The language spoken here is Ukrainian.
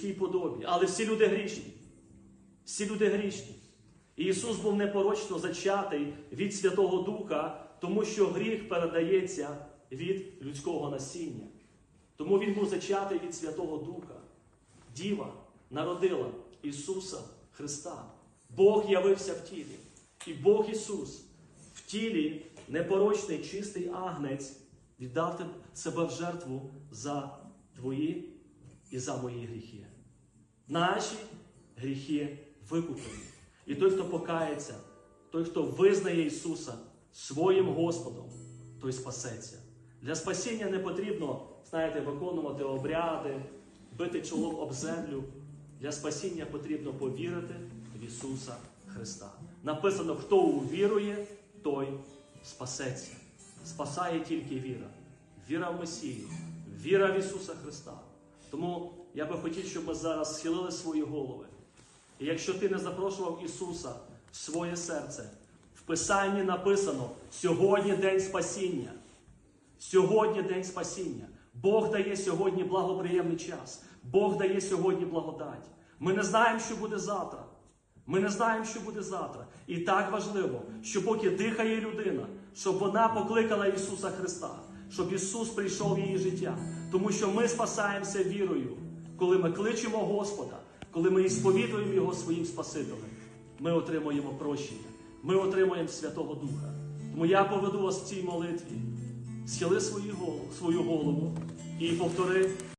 людській подобі. Але всі люди грішні. Всі люди грішні. І Ісус був непорочно зачатий від Святого Духа, тому що гріх передається від людського насіння. Тому Він був зачатий від Святого Духа. Діва народила Ісуса Христа. Бог явився в тілі. І Бог Ісус в тілі непорочний, чистий агнець віддав себе в жертву за твої і за мої гріхи. Наші гріхи викуплені. І той, хто покається, той, хто визнає Ісуса своїм Господом, той спасеться. Для спасіння не потрібно, знаєте, виконувати обряди, бити чолом об землю. Для спасіння потрібно повірити в Ісуса Христа. Написано, хто увірує, той спасеться. Спасає тільки віра. Віра в Месію, віра в Ісуса Христа. Тому я би хотів, щоб ми зараз схилили свої голови. І якщо ти не запрошував Ісуса в своє серце, в Писанні написано сьогодні день спасіння. Сьогодні день спасіння. Бог дає сьогодні благоприємний час. Бог дає сьогодні благодать. Ми не знаємо, що буде завтра. Ми не знаємо, що буде завтра. І так важливо, що поки дихає людина, щоб вона покликала Ісуса Христа, щоб Ісус прийшов в її життя. Тому що ми спасаємося вірою, коли ми кличемо Господа, коли ми ісповідуємо Його своїм Спасителем, ми отримуємо прощення, ми отримуємо Святого Духа. Тому я поведу вас в цій молитві. Схили свою голову, і повтори